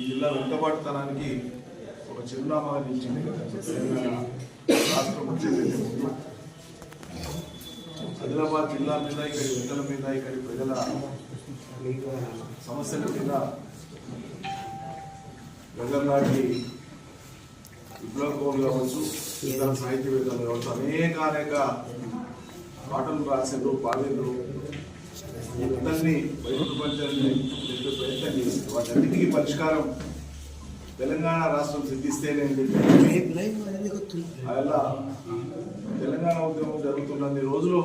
ఈ జిల్లా వెనుకబాటుతనానికి ఒక చిరునామా ఇచ్చింది తెలంగాణ రాష్ట్రం వచ్చేది ఆదిలాబాద్ జిల్లా మీద ఇక్కడి వ్యక్తుల మీద ఇక్కడి ప్రజల సమస్యల మీద గగన్లాంటి విప్లవం కావచ్చు ఇతర సాహిత్యవేత్తలు కావచ్చు అనేక అనేక పాటలు రాసిండ్రు పాడిండ్రు. అందరినీ బయట ప్రపంచాన్ని తెలిపే ప్రయత్నం చేసింది వాటన్నిటికీ పరిష్కారం తెలంగాణ రాష్ట్రం సిద్ధిస్తేనే అని చెప్పి అలా తెలంగాణ ఉద్యమం జరుగుతున్నన్ని రోజులు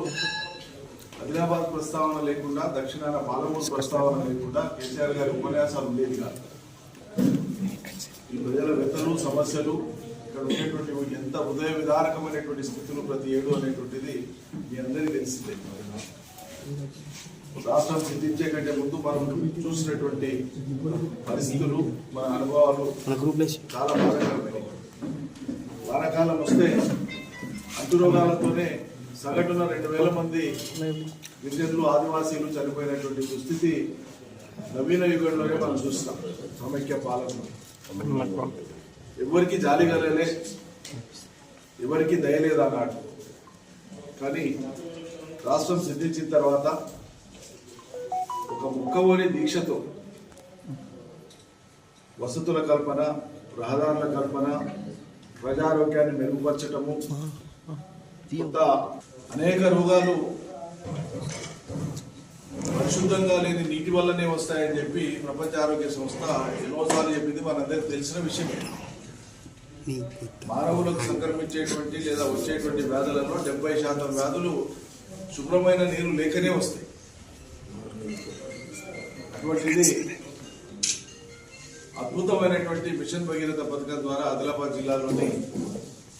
ఆదిలాబాద్ ప్రస్తావన లేకుండా దక్షిణాన పాలమూరు ప్రస్తావన లేకుండా కేసీఆర్ గారి ఉపన్యాసాలు ఉండేది కాదు. ఈ ప్రజల వ్యతలు సమస్యలు ఇక్కడ ఉండేటువంటి ఎంత హృదయ విదారకమైనటువంటి స్థితులు ప్రతి ఏడు అనేటువంటిది మీ అందరికీ తెలిసిందే. రాష్ట్రం సిద్ధించే కంటే ముందు మనం చూసినటువంటి పరిస్థితులు మన అనుభవాలు చాలా బాధాకరమైనవి. వానాకాలం వస్తే అంటురోగాలతోనే సగటున రెండు వేల మంది గిరిజనులు ఆదివాసీలు చనిపోయినటువంటి దుస్థితి నవీన యుగంలోనే మనం చూస్తాం. సమైక్య పాలన ఎవరికి జాలి కలలే ఎవరికి దయలేదు అన్నాడు కానీ రాష్ట్రం సిద్ధించిన తర్వాత ఒక దీక్షతో వసతుల కల్పన రహదారుల కల్పన ప్రజారోగ్యాన్ని మెరుగుపరచటము కొత్త అనేక రోగాలు పరిశుద్ధంగా లేని నీటి వల్లనే వస్తాయని చెప్పి ప్రపంచ ఆరోగ్య సంస్థ ఎన్నోసార్లు చెప్పింది. మనందరికి తెలిసిన విషయమే. మానవులకు సంక్రమించేటువంటి లేదా వచ్చేటువంటి వ్యాధులలో డెబ్బై శాతం వ్యాధులు శుభ్రమైన నీరు లేకనే వస్తాయి. అటువంటిది అద్భుతమైనటువంటి మిషన్ భగీరథ పథకం ద్వారా ఆదిలాబాద్ జిల్లాలోని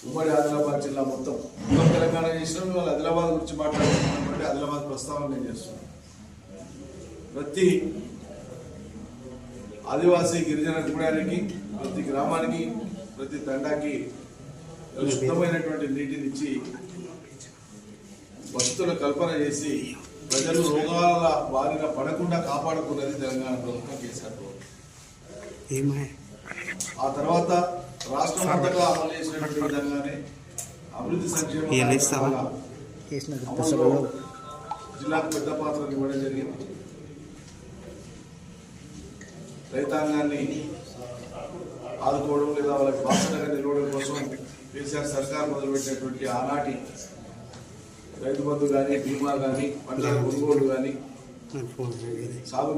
ఉమ్మడి ఆదిలాబాద్ జిల్లా మొత్తం మొత్తం తెలంగాణ చేసినాం. ఇవాళ ఆదిలాబాద్ గురించి మాట్లాడుతున్నటువంటి ఆదిలాబాద్ ప్రస్తావన నేను చేస్తున్నాను ప్రతి ఆదివాసీ గిరిజన గూడానికి ప్రతి గ్రామానికి ప్రతి తండాకి శుద్ధమైనటువంటి నీటిని ఇచ్చి వసతుల కల్పన చేసి ప్రజలు రోగాల బారిన పడకుండా కాపాడుకున్నది తెలంగాణ ప్రభుత్వం కేసీఆర్ ప్రభుత్వం. ఏమా? ఆ తర్వాత రాష్ట్రం అంతటా అమలు చేసినటువంటి విధంగానే అభివృద్ధి సంక్షేమ జిల్లాకు పెద్ద పాత్ర ఇవ్వడం జరిగింది. రైతాంగాన్ని ఆదుకోవడం లేదా వాళ్ళకి బాసటగా నిలవడం కోసం కేసీఆర్ సర్కార్ మొదలుపెట్టినటువంటి ఆనాటి రైతు బంధు కానీ బీమా కానీ పంటల కొనుగోలు కానీ సాగు